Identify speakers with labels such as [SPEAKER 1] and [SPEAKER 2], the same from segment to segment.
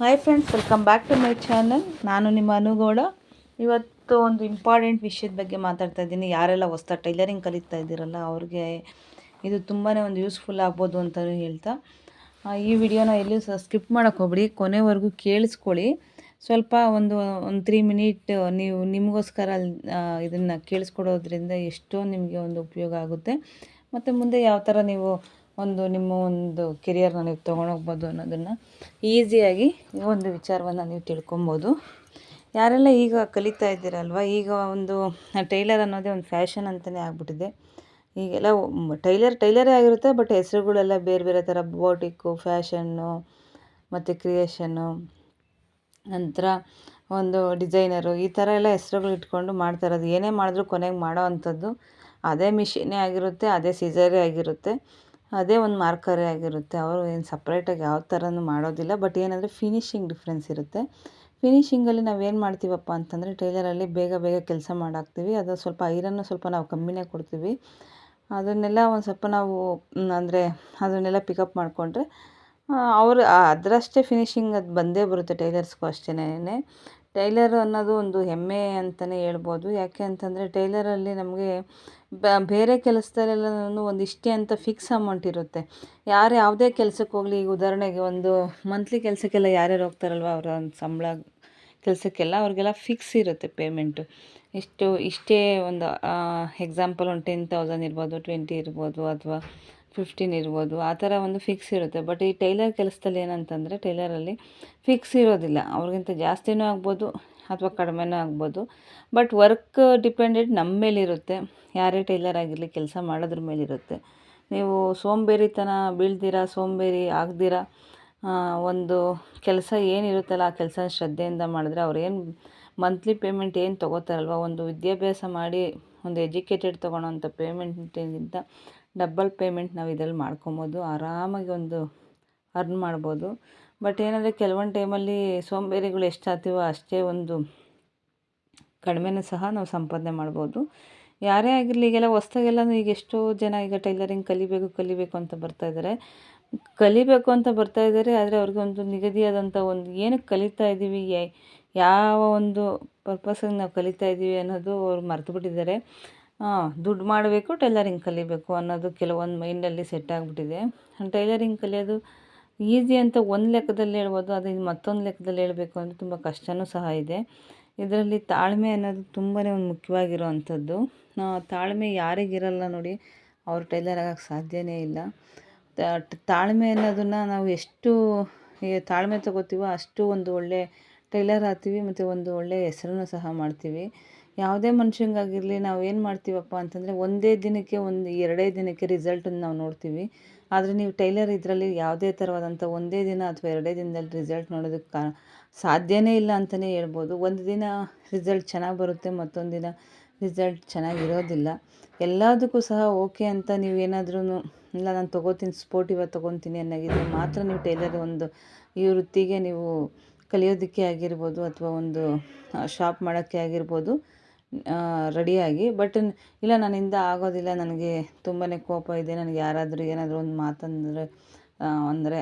[SPEAKER 1] Hi friends welcome back to my channel ನಾನು ನಿಮ್ಮ ಅನುಗೌಡ. ಇವತ್ತು ಒಂದು ಇಂಪಾರ್ಟೆಂಟ್ ವಿಷಯದ ಬಗ್ಗೆ ಮಾತಾಡ್ತಾ ಇದ್ದೀನಿ. ಯಾರೆಲ್ಲ ಹೊಸ್ತಾ ಟೈಲರಿಂಗ್ ಕಲಿತಾ ಇದ್ದೀರಲ್ಲ, ಅವ್ರಿಗೆ ಇದು ತುಂಬಾ ಒಂದು ಯೂಸ್ಫುಲ್ ಆಗ್ಬೋದು ಅಂತಲೂ ಹೇಳ್ತಾ. ಈ ವಿಡಿಯೋನ ಎಲ್ಲೂ ಸಹ ಸ್ಕಿಪ್ ಮಾಡೋಕ್ಕೆ ಹೋಗ್ಬಿಡಿ, ಕೊನೆವರೆಗೂ ಕೇಳಿಸ್ಕೊಳ್ಳಿ. ಸ್ವಲ್ಪ ಒಂದು ಒಂದು ತ್ರೀ ಮಿನಿಟ್ ನೀವು ನಿಮಗೋಸ್ಕರ ಇದನ್ನು ಕೇಳಿಸ್ಕೊಡೋದ್ರಿಂದ ಎಷ್ಟೋ ನಿಮಗೆ ಒಂದು ಉಪಯೋಗ ಆಗುತ್ತೆ. ಮತ್ತು ಮುಂದೆ ಯಾವ ಥರ ನೀವು ಒಂದು ನಿಮ್ಮ ಒಂದು ಕೆರಿಯರ್ನ ನೀವು ತೊಗೊಂಡೋಗ್ಬೋದು ಅನ್ನೋದನ್ನು ಈಸಿಯಾಗಿ ಒಂದು ವಿಚಾರವನ್ನು ನೀವು ತಿಳ್ಕೊಬೋದು. ಯಾರೆಲ್ಲ ಈಗ ಕಲಿತಾ ಇದ್ದೀರಲ್ವ, ಈಗ ಒಂದು ಟೈಲರ್ ಅನ್ನೋದೇ ಒಂದು ಫ್ಯಾಷನ್ ಅಂತಲೇ ಆಗ್ಬಿಟ್ಟಿದೆ. ಈಗೆಲ್ಲ ಟೈಲರ್, ಟೈಲರೇ ಆಗಿರುತ್ತೆ ಬಟ್ ಹೆಸರುಗಳೆಲ್ಲ ಬೇರೆ ಬೇರೆ ಥರ ಬೋಟಿಕ್ಕು ಫ್ಯಾಷನ್ನು ಮತ್ತು ಕ್ರಿಯೇಷನ್ನು ನಂತರ ಒಂದು ಡಿಸೈನರು ಈ ಥರ ಎಲ್ಲ ಹೆಸರುಗಳು ಇಟ್ಕೊಂಡು ಮಾಡ್ತಾ ಇರೋದು. ಏನೇ ಮಾಡಿದ್ರು ಕೊನೆಗೆ ಮಾಡೋ ಅಂಥದ್ದು, ಅದೇ ಮಿಷಿನೇ ಆಗಿರುತ್ತೆ, ಅದೇ ಸೀಸರೇ ಆಗಿರುತ್ತೆ. ಅದೇ ಒಂದು ಮಾರ್ಕರೇ ಆಗಿರುತ್ತೆ. ಅವರು ಏನು ಸಪ್ರೇಟಾಗಿ ಯಾವ ಥರನೂ ಮಾಡೋದಿಲ್ಲ. ಬಟ್ ಏನಂದರೆ ಫಿನಿಶಿಂಗ್ ಡಿಫ್ರೆನ್ಸ್ ಇರುತ್ತೆ. ಫಿನಿಶಿಂಗಲ್ಲಿ ನಾವೇನು ಮಾಡ್ತೀವಪ್ಪ ಅಂತಂದರೆ ಟೈಲರಲ್ಲಿ ಬೇಗ ಬೇಗ ಕೆಲಸ ಮಾಡಾಕ್ತೀವಿ. ಅದು ಸ್ವಲ್ಪ ಐರನ್ನು ಸ್ವಲ್ಪ ನಾವು ಕಮ್ಮಿನೇ ಕೊಡ್ತೀವಿ. ಅದನ್ನೆಲ್ಲ ಒಂದು ಸ್ವಲ್ಪ ನಾವು ಅಂದರೆ ಅದನ್ನೆಲ್ಲ ಪಿಕಪ್ ಮಾಡಿಕೊಂಡ್ರೆ ಅವರು ಅದರಷ್ಟೇ ಫಿನಿಶಿಂಗ್ ಅದು ಬಂದೇ ಬರುತ್ತೆ ಟೈಲರ್ಸ್ಗೂ ಅಷ್ಟೇನೆ ಟೈಲರ್ ಅನ್ನೋದು ಒಂದು ಹೆಮ್ಮೆ ಅಂತಲೇ ಹೇಳ್ಬೋದು. ಯಾಕೆ ಅಂತಂದರೆ ಟೈಲರಲ್ಲಿ ನಮಗೆ ಬೇರೆ ಕೆಲಸದಲ್ಲೆಲ್ಲನೂ ಒಂದು ಇಷ್ಟೇ ಅಂತ ಫಿಕ್ಸ್ ಅಮೌಂಟ್ ಇರುತ್ತೆ. ಯಾರು ಯಾವುದೇ ಕೆಲಸಕ್ಕೆ ಹೋಗಲಿ, ಈಗ ಉದಾಹರಣೆಗೆ ಒಂದು ಮಂತ್ಲಿ ಕೆಲಸಕ್ಕೆಲ್ಲ ಯಾರ್ಯಾರು ಹೋಗ್ತಾರಲ್ವ, ಅವರ ಒಂದು ಸಂಬಳ ಕೆಲಸಕ್ಕೆಲ್ಲ ಅವ್ರಿಗೆಲ್ಲ ಫಿಕ್ಸ್ ಇರುತ್ತೆ ಪೇಮೆಂಟು ಎಷ್ಟು, ಇಷ್ಟೇ ಒಂದು ಎಕ್ಸಾಂಪಲ್ ಒಂದು ಟೆನ್ ತೌಸಂಡ್ ಇರ್ಬೋದು ಟ್ವೆಂಟಿ ಇರ್ಬೋದು, ಅಥವಾ ಫಿಫ್ಟೀನ್ ಇರ್ಬೋದು, ಆ ಥರ ಒಂದು ಫಿಕ್ಸ್ ಇರುತ್ತೆ. ಬಟ್ ಈ ಟೈಲರ್ ಕೆಲಸದಲ್ಲಿ ಏನಂತಂದರೆ ಟೈಲರಲ್ಲಿ ಫಿಕ್ಸ್ ಇರೋದಿಲ್ಲ. ಅವ್ರಿಗಿಂತ ಜಾಸ್ತಿನೂ ಆಗ್ಬೋದು ಅಥವಾ ಕಡಿಮೆನೂ ಆಗ್ಬೋದು. ಬಟ್ ವರ್ಕ್ ಡಿಪೆಂಡೆಡ್ ನಮ್ಮ ಮೇಲಿರುತ್ತೆ. ಯಾರೇ ಟೈಲರ್ ಆಗಿರಲಿ, ಕೆಲಸ ಮಾಡೋದ್ರ ಮೇಲಿರುತ್ತೆ. ನೀವು ಸೋಂಬೇರಿತನ ಬೀಳ್ದಿರಾ, ಸೋಂಬೇರಿ ಆಗದಿರ ಒಂದು ಕೆಲಸ ಏನಿರುತ್ತಲ್ಲ, ಆ ಕೆಲಸ ಶ್ರದ್ಧೆಯಿಂದ ಮಾಡಿದ್ರೆ ಅವ್ರೇನು ಮಂತ್ಲಿ ಪೇಮೆಂಟ್ ಏನು ತೊಗೋತಾರಲ್ವ? ಒಂದು ವಿದ್ಯಾಭ್ಯಾಸ ಮಾಡಿ, ಒಂದು ಎಜುಕೇಟೆಡ್ ತೊಗೊಳೋಂಥ ಪೇಮೆಂಟಿಗಿಂತ ಡಬ್ಬಲ್ ಪೇಮೆಂಟ್ ನಾವು ಇದ್ರಲ್ಲಿ ಮಾಡ್ಕೊಬೋದು, ಆರಾಮಾಗಿ ಒಂದು ಅರ್ನ್ ಮಾಡ್ಬೋದು. ಬಟ್ ಏನಂದರೆ ಕೆಲವೊಂದು ಟೈಮಲ್ಲಿ ಸೋಂಬೇರಿಗಳು ಎಷ್ಟು ಆಗ್ತೀವೋ ಅಷ್ಟೇ ಒಂದು ಕಡಿಮೆನೂ ಸಹ ನಾವು ಸಂಪಾದನೆ ಮಾಡ್ಬೋದು. ಯಾರೇ ಆಗಿರಲಿ ಈಗೆಲ್ಲ ಹೊಸ್ದಾಗೆಲ್ಲ ಈಗ ಎಷ್ಟೋ ಜನ ಈಗ ಟೈಲರಿಂಗ್ ಕಲಿಬೇಕು ಕಲಿಬೇಕು ಅಂತ ಬರ್ತಾ ಇದ್ದಾರೆ ಕಲಿಬೇಕು ಅಂತ ಬರ್ತಾ ಇದ್ದಾರೆ ಆದರೆ ಅವ್ರಿಗೆ ಒಂದು ನಿಗದಿಯಾದಂಥ ಒಂದು ಏನಕ್ಕೆ ಕಲಿತಾ ಇದ್ದೀವಿ ಯಾವ ಒಂದು ಪರ್ಪಸ್ಗೆ ನಾವು ಕಲಿತಾ ಇದ್ದೀವಿ ಅನ್ನೋದು ಅವ್ರು ಮರ್ತು ಬಿಟ್ಟಿದ್ದಾರೆ ದುಡ್ಡು ಮಾಡಬೇಕು ಟೈಲರಿಂಗ್ ಕಲಿಬೇಕು ಅನ್ನೋದು ಕೆಲವೊಂದು ಮೈಂಡಲ್ಲಿ ಸೆಟ್ ಆಗಿಬಿಟ್ಟಿದೆ. ಟೈಲರಿಂಗ್ ಕಲಿಯೋದು ಈಸಿ ಅಂತ ಒಂದು ಲೆಕ್ಕದಲ್ಲಿ ಹೇಳ್ಬೋದು ಅದು ಮತ್ತೊಂದು ಲೆಕ್ಕದಲ್ಲಿ ಹೇಳಬೇಕು ಅಂದರೆ ತುಂಬ ಕಷ್ಟವೂ ಸಹ ಇದೆ. ಇದರಲ್ಲಿ ತಾಳ್ಮೆ ಅನ್ನೋದು ತುಂಬಾ ಒಂದು ಮುಖ್ಯವಾಗಿರೋ ಅಂಥದ್ದು ತಾಳ್ಮೆ ಯಾರಿಗಿರಲ್ಲ ನೋಡಿ, ಅವ್ರು ಟೈಲರ್ ಆಗೋಕ್ಕೆ ಸಾಧ್ಯವೇ ಇಲ್ಲ. ತಾಳ್ಮೆ ಅನ್ನೋದನ್ನು ನಾವು ಎಷ್ಟು ತಾಳ್ಮೆ ತಗೋತೀವೋ ಅಷ್ಟು ಒಂದು ಒಳ್ಳೆ ಟೈಲರ್ ಆಗ್ತೀವಿ ಮತ್ತು ಒಂದು ಒಳ್ಳೆಯ ಹೆಸರನ್ನು ಸಹ ಮಾಡ್ತೀವಿ. ಯಾವುದೇ ಮನುಷ್ಯಂಗಾಗಿರಲಿ ನಾವು ಏನು ಮಾಡ್ತೀವಪ್ಪ ಅಂತಂದರೆ ಒಂದೇ ದಿನಕ್ಕೆ ಒಂದು, ಎರಡೇ ದಿನಕ್ಕೆ ರಿಸಲ್ಟನ್ನು ನಾವು ನೋಡ್ತೀವಿ. ಆದರೆ ನೀವು ಟೈಲರ್ ಇದರಲ್ಲಿ ಯಾವುದೇ ಥರವಾದಂಥ ಒಂದೇ ದಿನ ಅಥವಾ ಎರಡೇ ದಿನದಲ್ಲಿ ರಿಸಲ್ಟ್ ನೋಡೋದಕ್ಕೆ ಕಾ ಸಾಧ್ಯವೇ ಇಲ್ಲ ಅಂತಲೇ ಹೇಳ್ಬೋದು. ಒಂದು ದಿನ ರಿಸಲ್ಟ್ ಚೆನ್ನಾಗಿ ಬರುತ್ತೆ, ಮತ್ತೊಂದು ದಿನ ರಿಸಲ್ಟ್ ಚೆನ್ನಾಗಿರೋದಿಲ್ಲ ಎಲ್ಲದಕ್ಕೂ ಸಹ ಓಕೆ ಅಂತ ನೀವು ಏನಾದ್ರೂ ಇಲ್ಲ ನಾನು ತೊಗೋತೀನಿ ಸ್ಪೋರ್ಟಿವಾಗಿ ತೊಗೊತೀನಿ ಅನ್ನೋಗಿದ್ರೆ ಮಾತ್ರ ನೀವು ಟೈಲರ್ ಒಂದು ಈ ವೃತ್ತಿಗೆ ನೀವು ಕಲಿಯೋದಕ್ಕೆ ಆಗಿರ್ಬೋದು ಅಥವಾ ಒಂದು ಶಾಪ್ ಮಾಡೋಕ್ಕೆ ಆಗಿರ್ಬೋದು ರೆಡಿಯಾಗಿ ಬಟ್ ಇಲ್ಲ, ನನ್ನಿಂದ ಆಗೋದಿಲ್ಲ. ನನಗೆ ತುಂಬಾ ಕೋಪ ಇದೆ. ನನಗೆ ಯಾರಾದರೂ ಏನಾದರೂ ಒಂದು ಮಾತಂದರೆ ಅಂದರೆ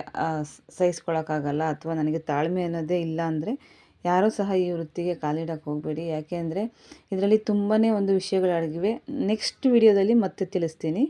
[SPEAKER 1] ಸಹಿಸ್ಕೊಳ್ಳೋಕ್ಕಾಗಲ್ಲ ಅಥವಾ ನನಗೆ ತಾಳ್ಮೆ ಅನ್ನೋದೇ ಇಲ್ಲ ಅಂದರೆ ಯಾರೂ ಸಹ ಈ ವೃತ್ತಿಗೆ ಕಾಲಿಡಕ್ಕೆ ಹೋಗಬೇಡಿ. ಯಾಕೆ ಅಂದರೆ ಇದರಲ್ಲಿ ತುಂಬಾ ಒಂದು ವಿಷಯಗಳು ಅಡಗಿವೆ ನೆಕ್ಸ್ಟ್ ವಿಡಿಯೋದಲ್ಲಿ ಮತ್ತೆ ತಿಳಿಸ್ತೀನಿ.